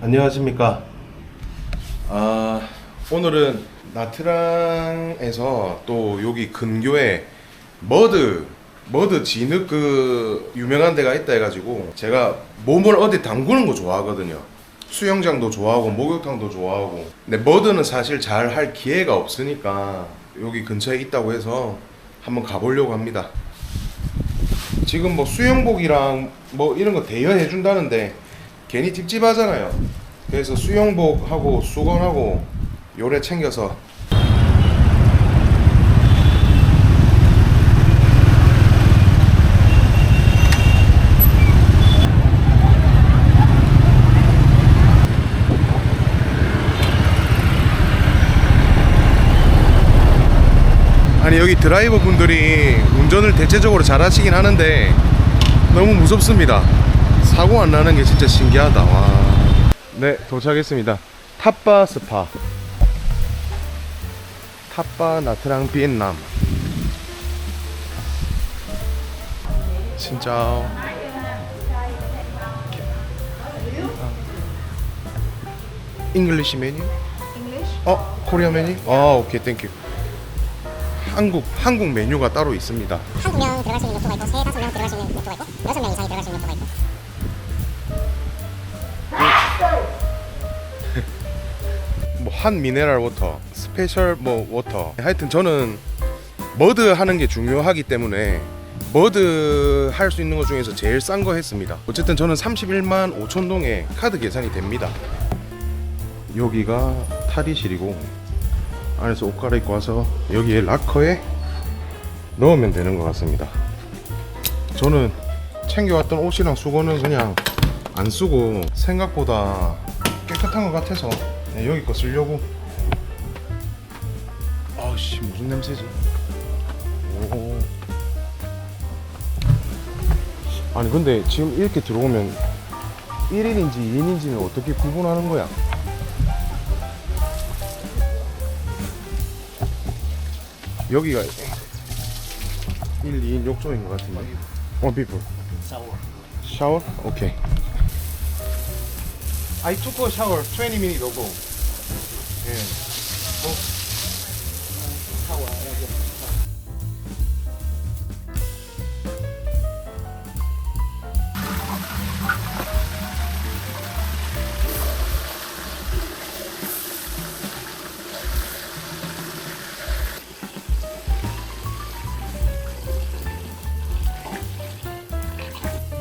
안녕하십니까. 아, 오늘은 나트랑에서 또 여기 근교에 머드 머드 진흙 그 유명한 데가 있다 해가지고 제가 몸을 어디 담그는 거 좋아하거든요. 수영장도 좋아하고 목욕탕도 좋아하고 근데 머드는 사실 잘 할 기회가 없으니까 여기 근처에 있다고 해서 한번 가보려고 합니다. 지금 뭐 수영복이랑 뭐 이런 거 대여해 준다는데 괜히 찝찝하잖아요. 그래서 수영복하고 수건하고 요래 챙겨서 아니 여기 드라이버 분들이 운전을 대체적으로 잘 하시긴 하는데 너무 무섭습니다. 사고 안 나는 게 진짜 신기하다. 와. 네, 도착했습니다. 탑바 스파. 탑바 나트랑 비엔남. 진짜 잉글리시 메뉴? 어, 코리아 메뉴? 아, 오케이, 땡큐. 한국 한국 메뉴가 따로 있습니다. 한두 명 들어갈 수 있는 욕조가 있고 세 다섯 명 들어갈 수 있는 욕조가 있고 여섯 명 이상이 들어갈 뭐한 미네랄 워터, 스페셜 뭐 워터. 하여튼 저는 머드 하는 게 중요하기 때문에 머드 할 수 있는 것 중에서 제일 싼 거 했습니다. 어쨌든 저는 31만 5천 동에 카드 계산이 됩니다. 여기가 탈의실이고 안에서 옷 갈아입고 와서 여기에 락커에 넣으면 되는 것 같습니다. 저는 챙겨왔던 옷이랑 수건은 그냥 안 쓰고 생각보다 깨끗한 것 같아서 네, 여기 거 쓰려고. 아씨 무슨 냄새지? 오. 아니 근데 지금 이렇게 들어오면 1인인지 2인인지는 어떻게 구분하는 거야? 여기가 1, 2인 욕조인 것 같은데. 어 비프. Shower. 샤워? 오케이. I took a shower 20 minutes ago 예. Shower. 여기.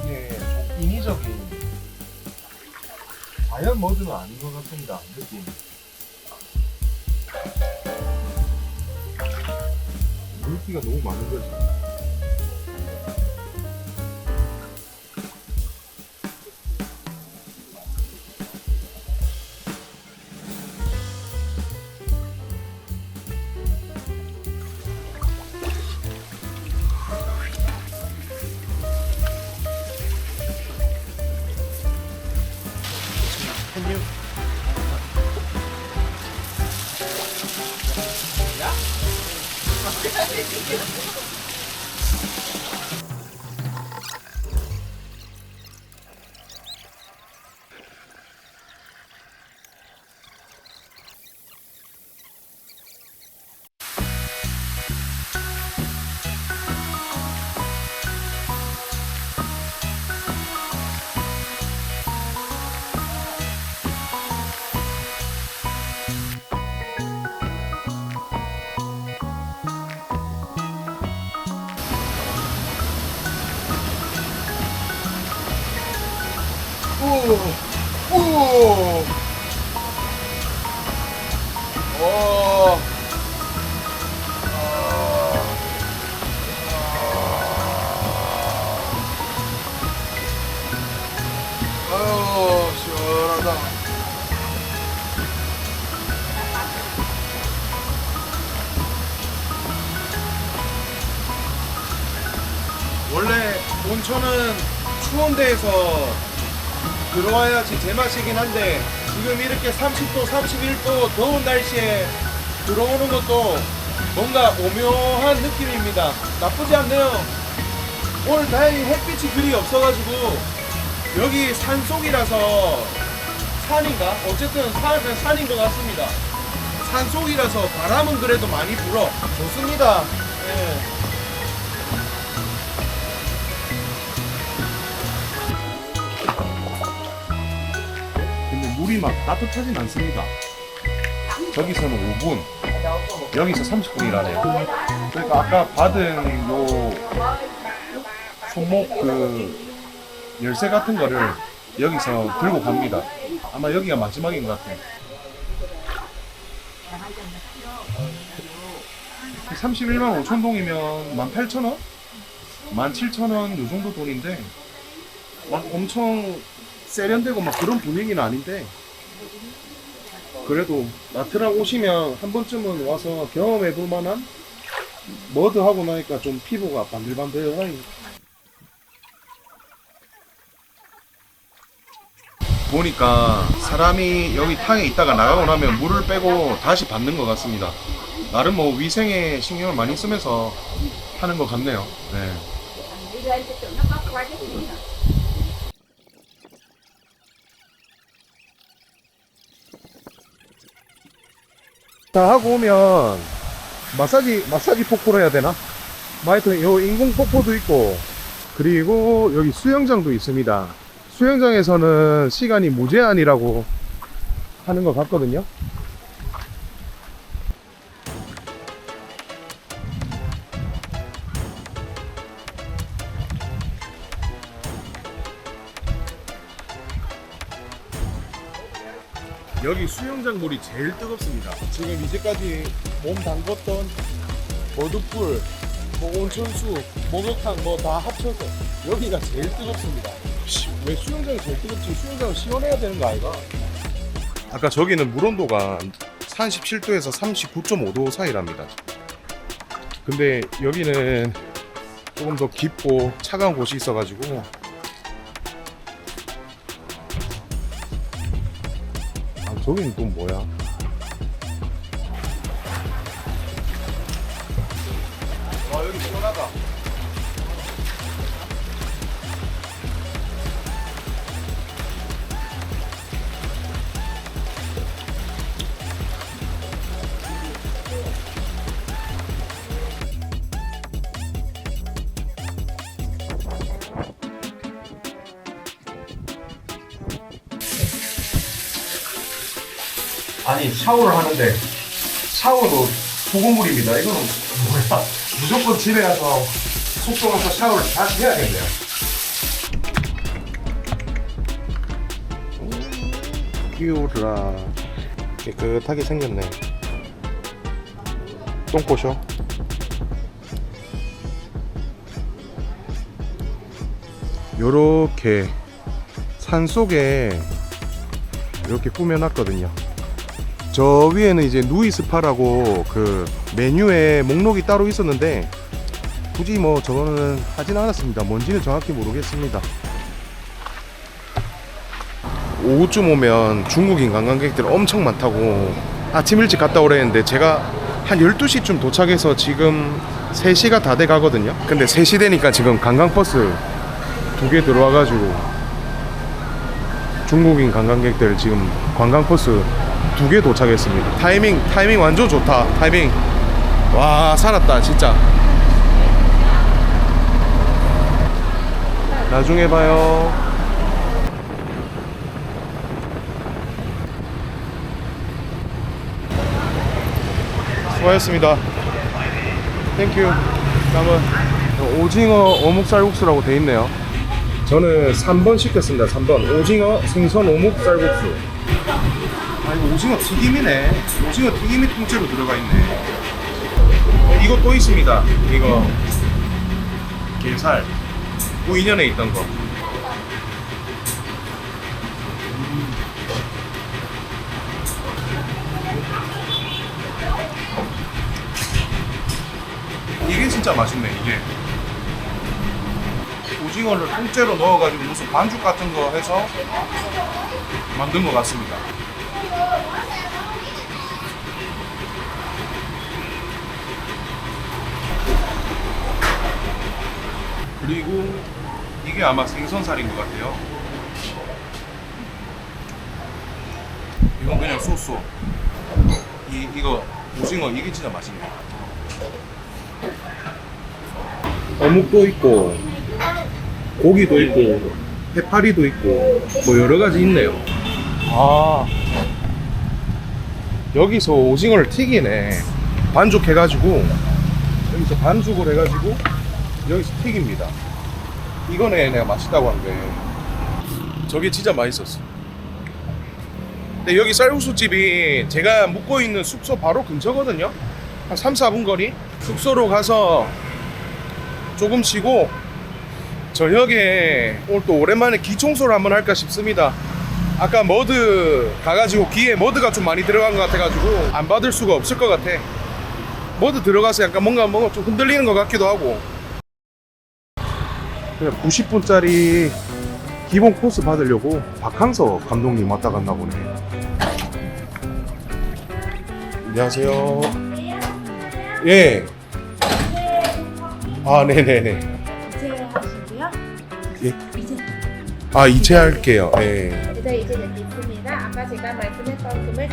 이게 좀 인위적인 자연 머드는 아닌 것 같습니다 느낌 물기가 너무 많은 거지 오, 오, 오, 아유 시원하다. 원래 온천은 추운 데에서 들어와야지 제맛이긴 한데 지금 이렇게 30도, 31도 더운 날씨에 들어오는 것도 뭔가 오묘한 느낌입니다. 나쁘지 않네요. 오늘 다행히 햇빛이 그리 없어가지고 여기 산 속이라서 산인가? 어쨌든 산, 산인 것 같습니다. 산 속이라서 바람은 그래도 많이 불어. 좋습니다. 예. 물이 막 따뜻하진 않습니다. 저기서는 5분, 여기서 30분이라네요. 그러니까 아까 받은 요 손목 그 열쇠 같은 거를 여기서 들고 갑니다. 아마 여기가 마지막인 것 같아요. 31만 5천 동이면 18,000원? 17,000원 요 정도 돈인데 막 엄청 세련되고 막 그런 분위기는 아닌데 그래도 나트랑 오시면 한 번쯤은 와서 경험해 볼 만한 머드 하고 나니까 좀 피부가 반들반들하니 보니까 사람이 여기 탕에 있다가 나가고 나면 물을 빼고 다시 받는 것 같습니다. 나름 뭐 위생에 신경을 많이 쓰면서 하는 것 같네요. 네. 다 하고 오면 마사지 마사지 폭포로 해야 되나? 마이트 요 인공 폭포도 있고 그리고 여기 수영장도 있습니다. 수영장에서는 시간이 무제한이라고 하는 것 같거든요. 여기 수영장 물이 제일 뜨겁습니다. 지금 이제까지 몸 담궜던 버드풀, 뭐 온천수, 목욕탕 뭐 다 합쳐서 여기가 제일 뜨겁습니다. 씨, 왜 수영장이 제일 뜨겁지? 수영장은 시원해야 되는 거 아이가? 아까 저기는 물 온도가 37도에서 39.5도 사이랍니다. 근데 여기는 조금 더 깊고 차가운 곳이 있어가지고 저긴 또 뭐야? 와, 여기 시원하다. 아니 샤워를 하는데 샤워도 소금물입니다. 이거는 뭐야? 무조건 집에 가서 숙소 가서 샤워를 다시 해야겠네요. 끼우라 깨끗하게 생겼네. 똥꼬쇼. 요렇게 산 속에 이렇게 꾸며놨거든요. 저 위에는 이제 누이 스파라고 그 메뉴에 목록이 따로 있었는데 굳이 뭐 저거는 하진 않았습니다. 뭔지는 정확히 모르겠습니다. 오후쯤 오면 중국인 관광객들 엄청 많다고 아침 일찍 갔다 오랬는데 제가 한 12시쯤 도착해서 지금 3시가 다 돼 가거든요. 근데 3시 되니까 지금 관광버스 두 개 들어와가지고 중국인 관광객들 지금 관광버스 두 개 도착했습니다. 타이밍 타이밍 완전 좋다. 타이밍 와 살았다 진짜. 나중에 봐요. 수고하셨습니다. 땡큐. 다음은 오징어 어묵 쌀국수라고 돼 있네요. 저는 3번 시켰습니다. 3번 오징어 생선 어묵 쌀국수. 아 이거 오징어 튀김이네. 오징어 튀김이 통째로 들어가 있네. 어, 이거 또 있습니다. 이거 게살. 그 인연에 있던 거. 이게 진짜 맛있네 이게. 오징어를 통째로 넣어가지고 무슨 반죽 같은 거 해서 만든 것 같습니다. 그리고 이게 아마 생선살인 것 같아요. 이건 그냥 소스. 이 이거 오징어 이게 진짜 맛있네. 어묵도 있고 고기도 있고 해파리도 있고 뭐 여러 가지 있네요. 아 여기서 오징어를 튀기네. 반죽해가지고 여기서 반죽을 해가지고 여기서 튀깁니다. 이거네 내가 맛있다고 한 게. 저게 진짜 맛있었어. 근데 여기 쌀국수 집이 제가 묵고 있는 숙소 바로 근처거든요. 한 3, 4분 거리. 숙소로 가서 조금 쉬고 저녁에 오늘 또 오랜만에 기 청소를 한번 할까 싶습니다. 아까 머드 가가지고 기에 머드가 좀 많이 들어간 것 같아가지고 안 받을 수가 없을 것 같아. 머드 들어가서 약간 뭔가 뭔가 좀 흔들리는 것 같기도 하고. 그냥 90분짜리 기본 코스 받으려고 박항서 감독님 왔다 갔나 보네. 안녕하세요. 예. 아, 네네네. 이제 하시고요. 예. 이제 아, 이체할게요. 예. 네, 이제 이제 있습니다. 아까 제가 말씀했던 금액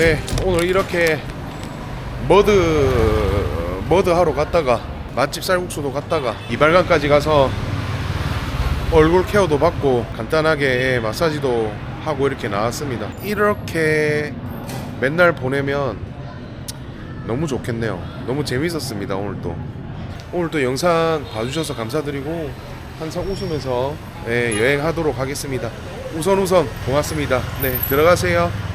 네, 오늘 이렇게 머드 머드 하러 갔다가 맛집 쌀국수도 갔다가 이발관까지 가서 얼굴 케어도 받고 간단하게 마사지도 하고 이렇게 나왔습니다. 이렇게 맨날 보내면 너무 좋겠네요. 너무 재밌었습니다. 오늘도 오늘도 영상 봐주셔서 감사드리고 항상 웃으면서 예, 여행하도록 하겠습니다. 우선 우선 고맙습니다. 네, 들어가세요.